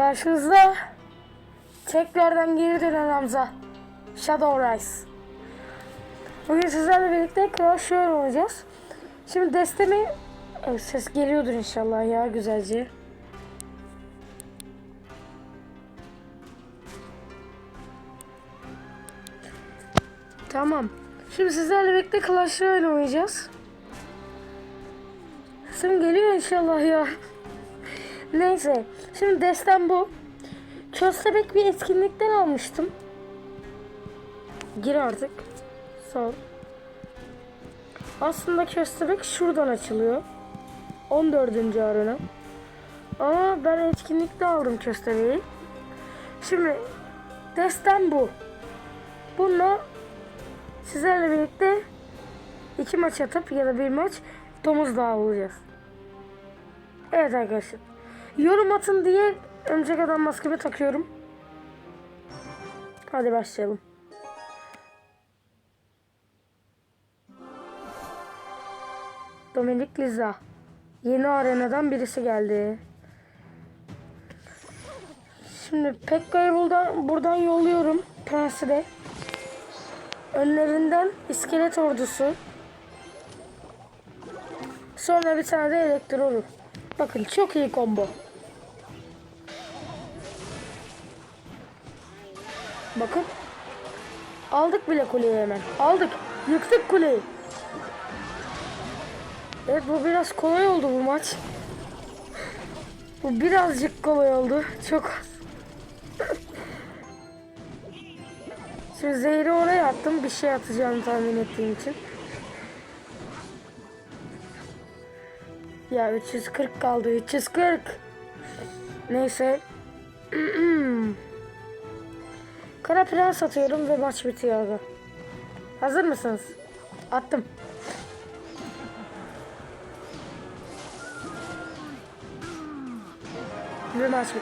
Karşınızda tekrardan geri dönen Hamza. Shadow Rise. Bugün sizlerle birlikte Clash Royale oynayacağız. Şimdi destemi... Evet, ses geliyordur inşallah ya güzelce. Tamam. Şimdi sizlerle birlikte Clash Royale oynayacağız. Sesim geliyor inşallah ya. Neyse. Şimdi destem bu. Köstebek bir etkinlikten almıştım. Gir artık. Sol. Aslında köstebek şuradan açılıyor. 14. arena. Ama ben etkinlikte aldım köstebeği. Şimdi destem bu. Bununla sizlerle birlikte iki maç atıp ya da bir maç domuz dağı olacağız. Evet arkadaşlar. Yorum atın diye örümcek adam maskemi takıyorum. Hadi başlayalım. Dominik Liza. Yeni arenadan birisi geldi. Şimdi Pekka'yı buradan, yolluyorum. Prensi de. Önlerinden iskelet ordusu. Sonra bir tane de elektro olur. Bakın çok iyi combo. Bakın. Aldık bile kuleyi hemen. Aldık. Yıktık kuleyi. Evet bu biraz kolay oldu bu maç. Bu birazcık kolay oldu. Çok az. Şimdi zehri oraya attım. Bir şey atacağını tahmin ettiğim için. Ya 340 kaldı 340. Neyse. Kara prens atıyorum ve maç bitiyor abi. Hazır mısınız? Attım. Ve maç bitti.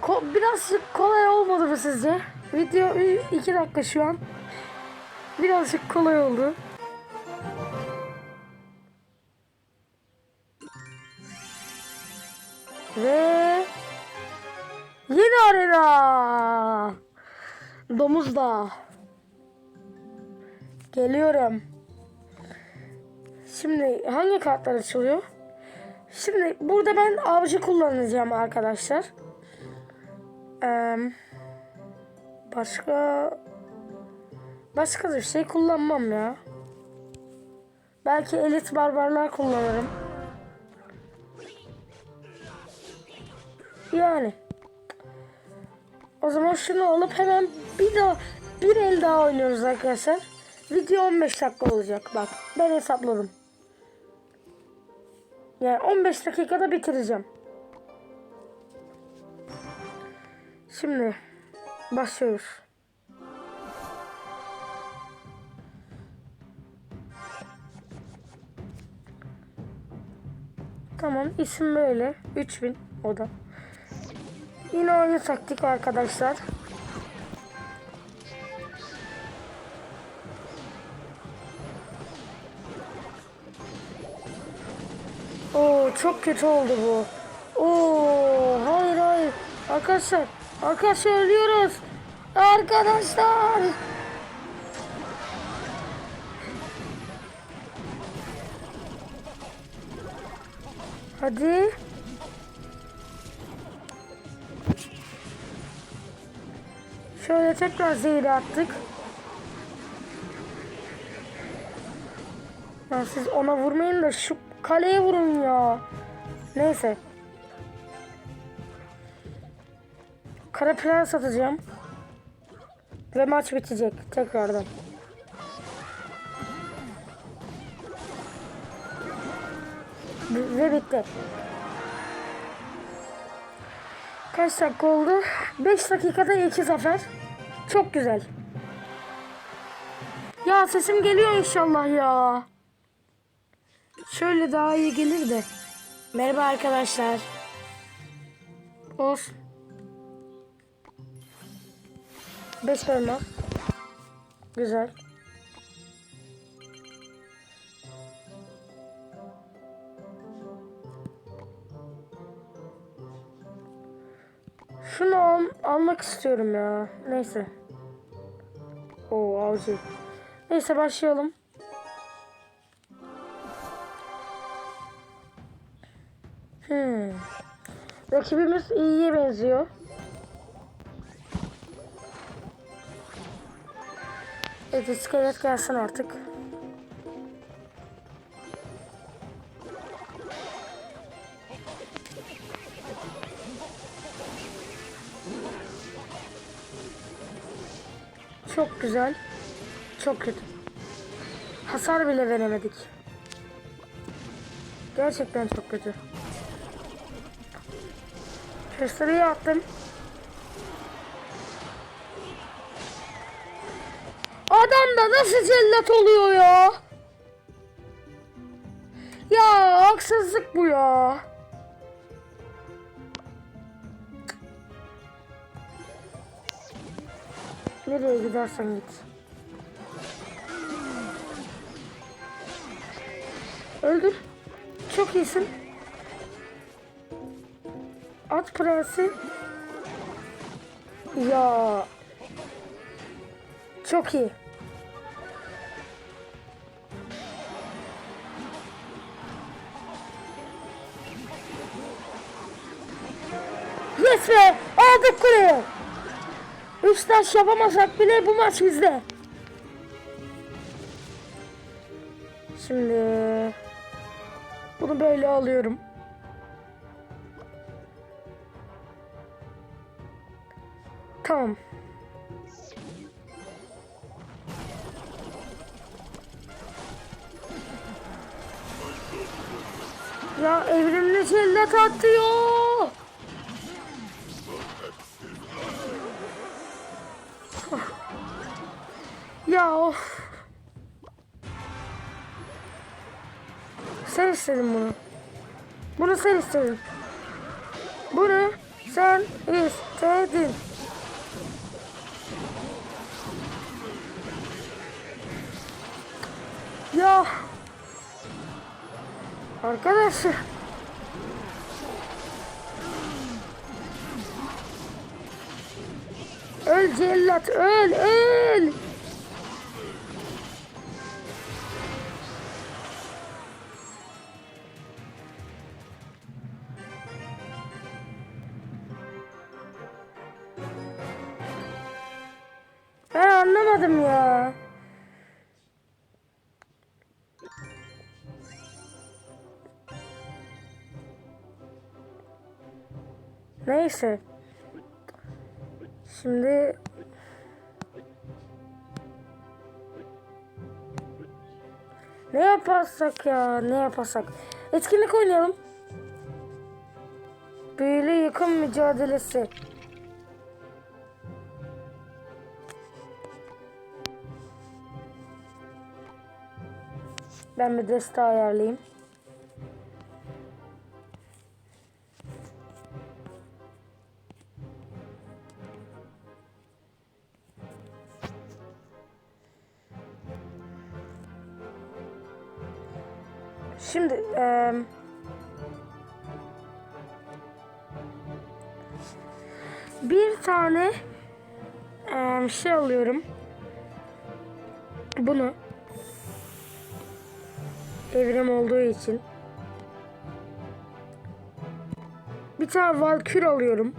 Ko birazcık kolay olmadı mı sizce? Video 2 dakika şu an. Birazcık kolay oldu. Domuz da. Geliyorum. Şimdi hangi kartlar açılıyor? Şimdi burada ben avcı kullanacağım arkadaşlar. Ee, başka başka bir şey kullanmam ya. Belki elit barbarlar kullanırım. Yani. O zaman şunu alıp hemen bir daha bir el daha oynuyoruz arkadaşlar. Video 15 dakika olacak bak. Ben hesapladım. Yani 15 dakikada bitireceğim. Şimdi başlıyoruz. Tamam isim böyle. 3000 o da. Yine aynı taktik arkadaşlar. Oo çok kötü oldu bu. Oo hayır hayır. Arkadaşlar arkadaşlar ölüyoruz. Arkadaşlar. Hadi. Şöyle tekrar zehri attık. Ya siz ona vurmayın da şu kaleye vurun ya. Neyse. Kara prens atacağım. Ve maç bitecek tekrardan. Ve bitti. Kaç dakika oldu? 5 dakikada 2 zafer. Çok güzel. Ya sesim geliyor inşallah ya. Şöyle daha iyi gelir de. Merhaba arkadaşlar. Olsun. 5 parmak. Güzel. Almak istiyorum ya. Neyse. Oo avcı. Neyse başlayalım. Hmm. Rakibimiz iyiye benziyor. Evet iskelet gelsin artık. Güzel. Çok kötü. Hasar bile veremedik. Gerçekten çok kötü. Köstereyi attım. Adam da nasıl cellat oluyor ya? Ya haksızlık bu ya. Nereye gidersen git. Öldür. Çok iyisin. At prensi. Ya. Çok iyi. Yes be! Aldık kuleyi. Üç taş yapamasak bile bu maç bizde. Şimdi bunu böyle alıyorum. Tamam. Ya evrimli cellat atıyor. Ya. Sen istedin bunu. Bunu sen istedin. Bunu sen istedin. Ya. Arkadaşlar. Öl cellat öl öl. Neyse. Şimdi ne yaparsak ya ne yaparsak. Etkinlik oynayalım. Büyülü yıkım mücadelesi. Ben bir deste ayarlayayım. Bir tane şey alıyorum. Bunu evrim olduğu için bir tane valkür alıyorum.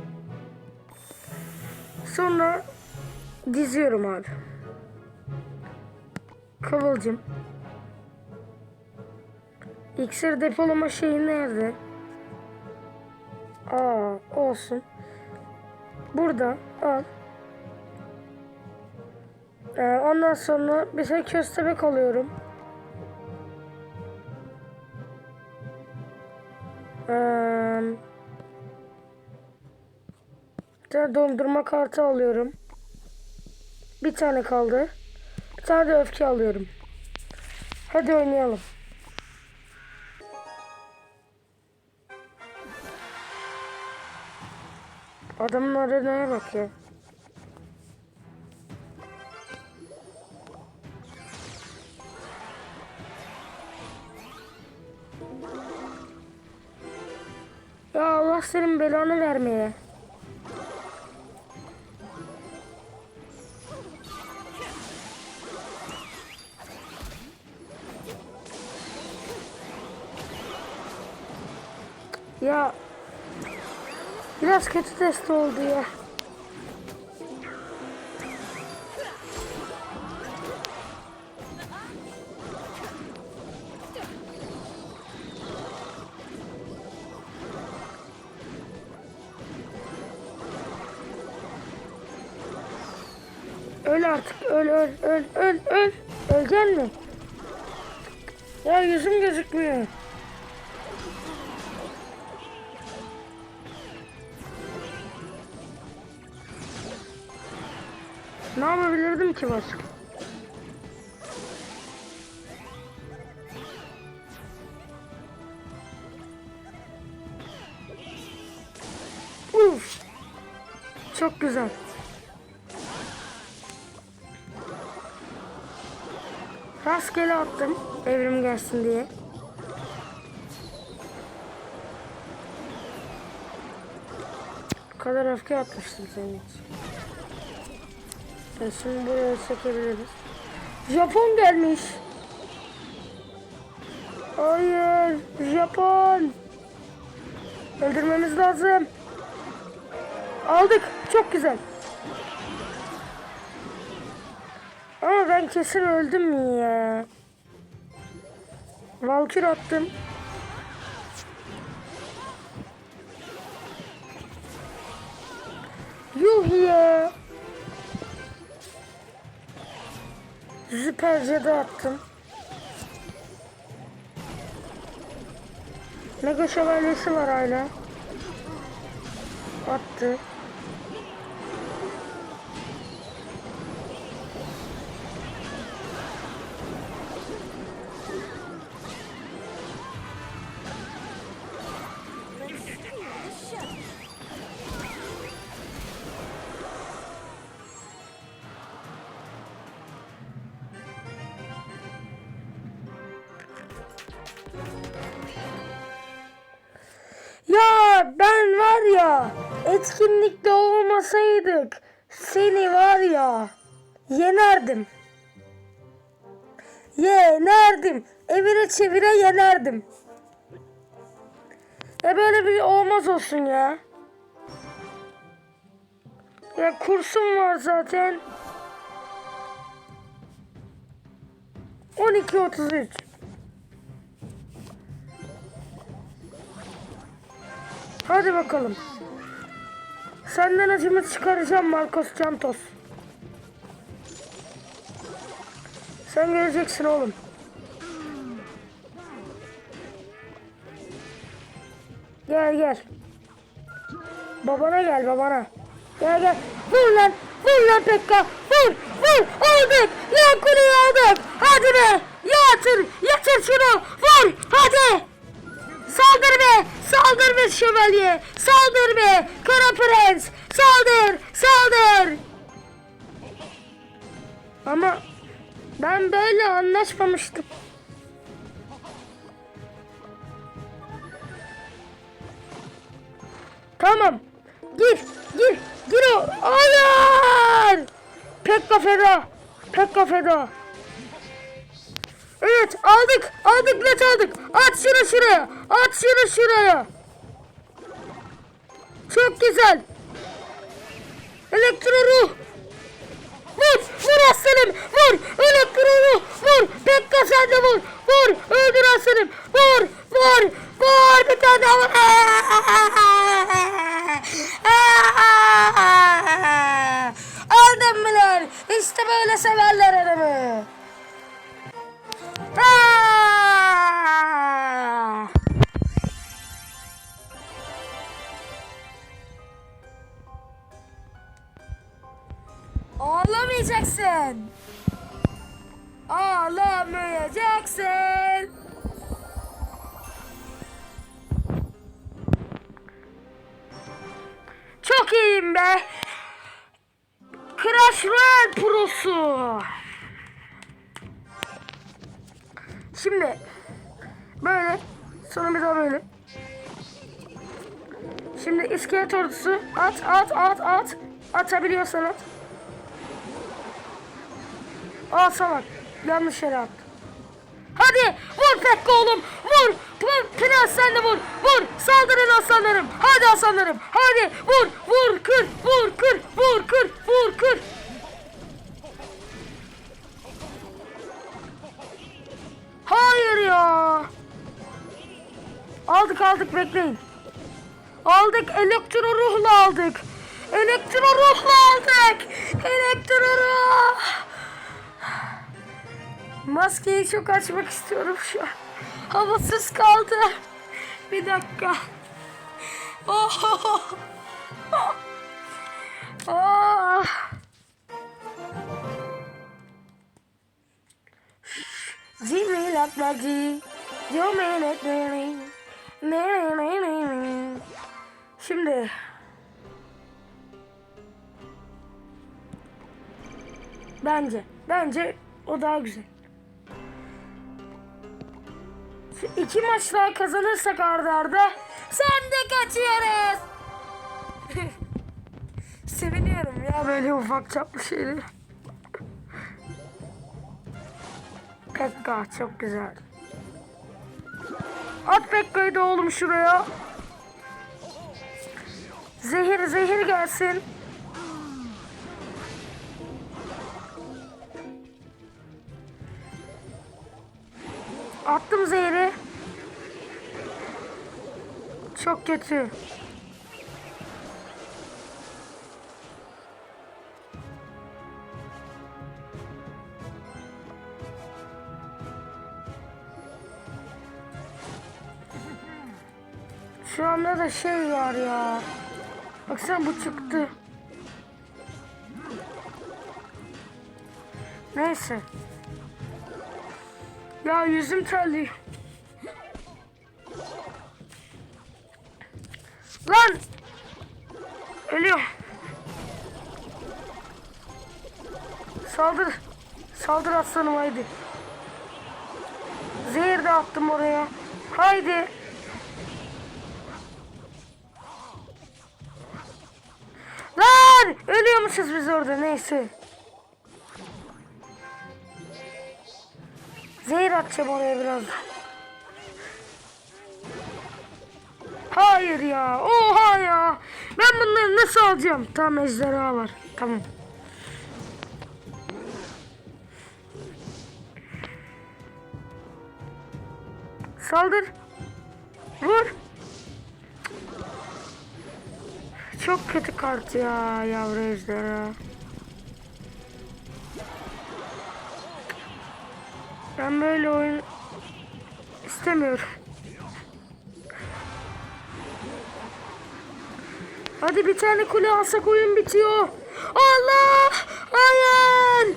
Sonra diziyorum abi. Kıvılcım. İksir depolama şeyi nerede? Aa olsun. Burada al. Ee, ondan sonra bir şey köstebek alıyorum. Ee, bir tane dondurma kartı alıyorum. Bir tane kaldı. Bir tane de öfke alıyorum. Hadi oynayalım. Adamın arenaya bak ya. Ya Allah senin belanı vermeye. Biraz kötü test oldu ya. Öl artık öl öl öl öl öl. Öleceksin mi? Ya yüzüm gözükmüyor. Ki başka? Uf. Çok güzel. Rastgele attım evrim gelsin diye. Bu kadar öfke atmıştım senin için. E şimdi buraya çekebiliriz. Japon gelmiş. Hayır, Japon. Öldürmemiz lazım. Aldık. Çok güzel. Ama ben kesin öldüm ya. Valkür attım. Yuh ya. Süper cadı attım. Mega şövalyesi var hala. Attı. Var ya etkinlikte olmasaydık seni var ya yenerdim. Yenerdim. Evire çevire yenerdim. Ya böyle bir olmaz olsun ya. Ya kursum var zaten. 12.33 Hadi bakalım. Senden acımı çıkaracağım Marcos Santos. Sen göreceksin oğlum. Gel gel. Babana gel babana. Gel gel. Vur lan. Vur lan Pekka. Vur. Vur. Aldık. Yan kuleyi aldık. Hadi be. Yatır. Yatır şunu. Vur. Hadi. Saldır be! Saldır be şövalye! Saldır be! Kara prens! Saldır! Saldır! Ama ben böyle anlaşmamıştım. Tamam. Gir, gir, gir o. Hayır! Pekka feda. Pekka feda. Evet aldık. Aldık net aldık. At şunu şuraya. At şunu şuraya. Çok güzel. Elektro ruh. Vur. Vur aslanım. Vur. Elektro ruh. Vur. Pekka sen de vur. Vur. Öldür aslanım. Vur. Vur. Vur. Bir tane daha vur. Aldım bilen. İşte böyle severler adamı. Ah! Ağlamayacaksın. Ağlamayacaksın. Çok iyiyim be. Crash Royale Pro'su. Şimdi böyle daha böyle. Şimdi iskelet ordusu at at at at atabiliyorsan at. Aa salak yanlış yere at. Hadi vur Pekka oğlum vur. Prens sen de vur. vur. Saldırın aslanlarım. Hadi aslanlarım. Hadi vur. Vur kır. Vur kır. Vur kır. Vur kır. Hayır ya. Aldık aldık bekleyin. Aldık elektro ruhla aldık. Elektro ruhla aldık. Elektro ruh. Maskeyi çok açmak istiyorum şu an. Havasız kaldı. Bir dakika. Oh. Oh. Jimmy Lakmaji. Şimdi Bence. Bence o daha güzel. Şu iki maç daha kazanırsak arda arda sen de kaçıyoruz. Seviniyorum ya böyle ufak çaplı şeyleri. Pekka çok güzel. At Pekka'yı da oğlum şuraya. Zehir zehir gelsin. Attım zehri. Çok kötü. Şu anda da şey var ya. Baksana bu çıktı. Neyse. Ya yüzüm terliyor. Lan! Ölüyor. Saldır. Saldır aslanım haydi. Neyse. Zehir atacağım oraya biraz. Hayır ya. Oha ya. Ben bunları nasıl alacağım? Tamam ejderha var. Tamam. Saldır. Vur. Çok kötü kart ya yavru ejderha. Ben böyle oyun istemiyorum. Hadi bir tane kule alsak oyun bitiyor. Allah! Hayır!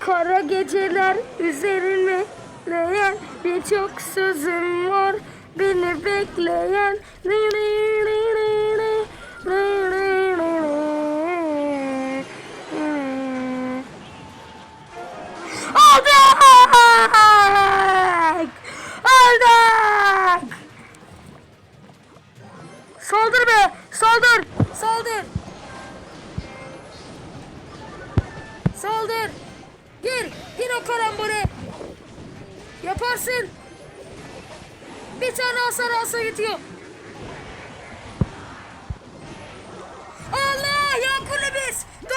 Kara geceler üzerime leyen birçok sözüm var beni bekleyen.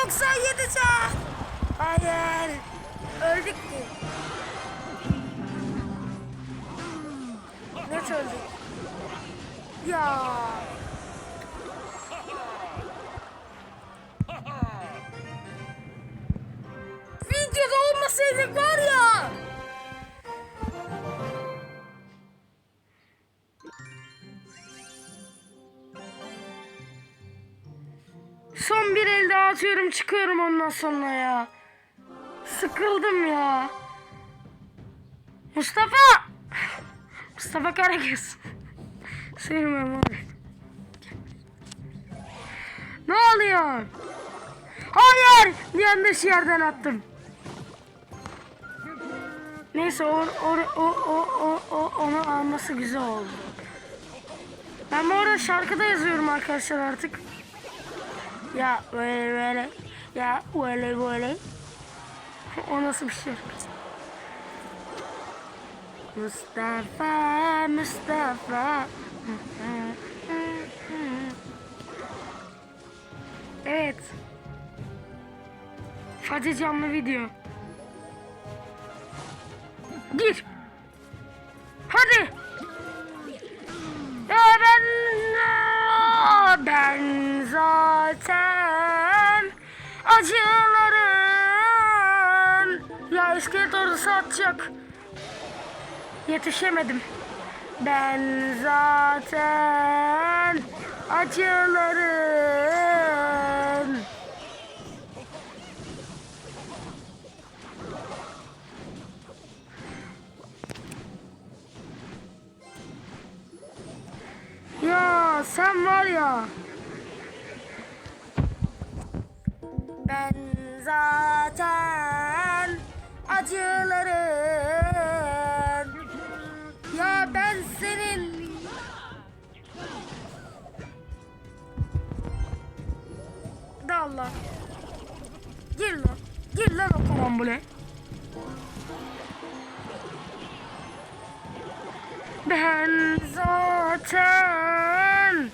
97 can! Hayır! Öldük ki. Net öldük. Ya. Videoda olmasaydık var ya. Atıyorum çıkıyorum ondan sonra ya. Sıkıldım ya. Mustafa! Mustafa Karagöz. Sevmiyorum abi. Ne oluyor? Hayır! Yanlış yerden attım. Neyse o, o, o, o, o, o, onu alması güzel oldu. Ben bu arada şarkıda yazıyorum arkadaşlar artık. Ya böyle böyle. Ya böyle böyle. O nasıl bir şey? Mustafa, Mustafa. Evet. Fatih canlı video. Gir. Hadi. acıların. Ya iskelet ordusu atacak. Yetişemedim. Ben zaten acıların. Ya sen var ya. Ben zaten acıların Ya ben senin Dalla. Gir lan. Gir lan o karambole Ben zaten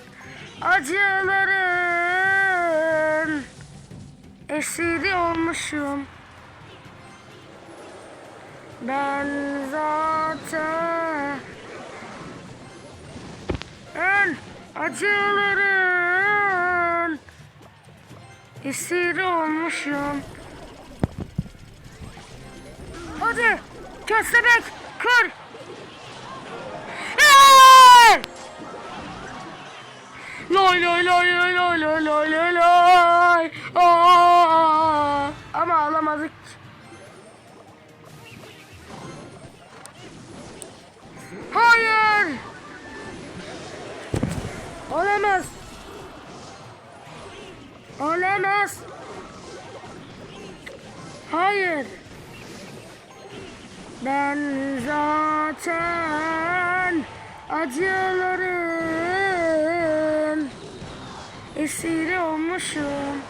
acı esiri olmuşum. Ben zaten en acıların esiri olmuşum. Hadi köstebek Ben zaten acıların esiri olmuşum.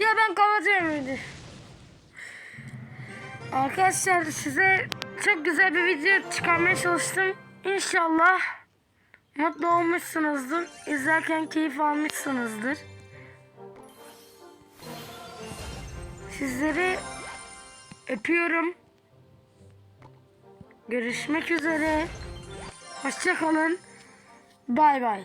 Ya ben kapatıyorum Arkadaşlar size çok güzel bir video çıkarmaya çalıştım. İnşallah mutlu olmuşsunuzdur. İzlerken keyif almışsınızdır. Sizleri öpüyorum. Görüşmek üzere. Hoşçakalın. Bay bay.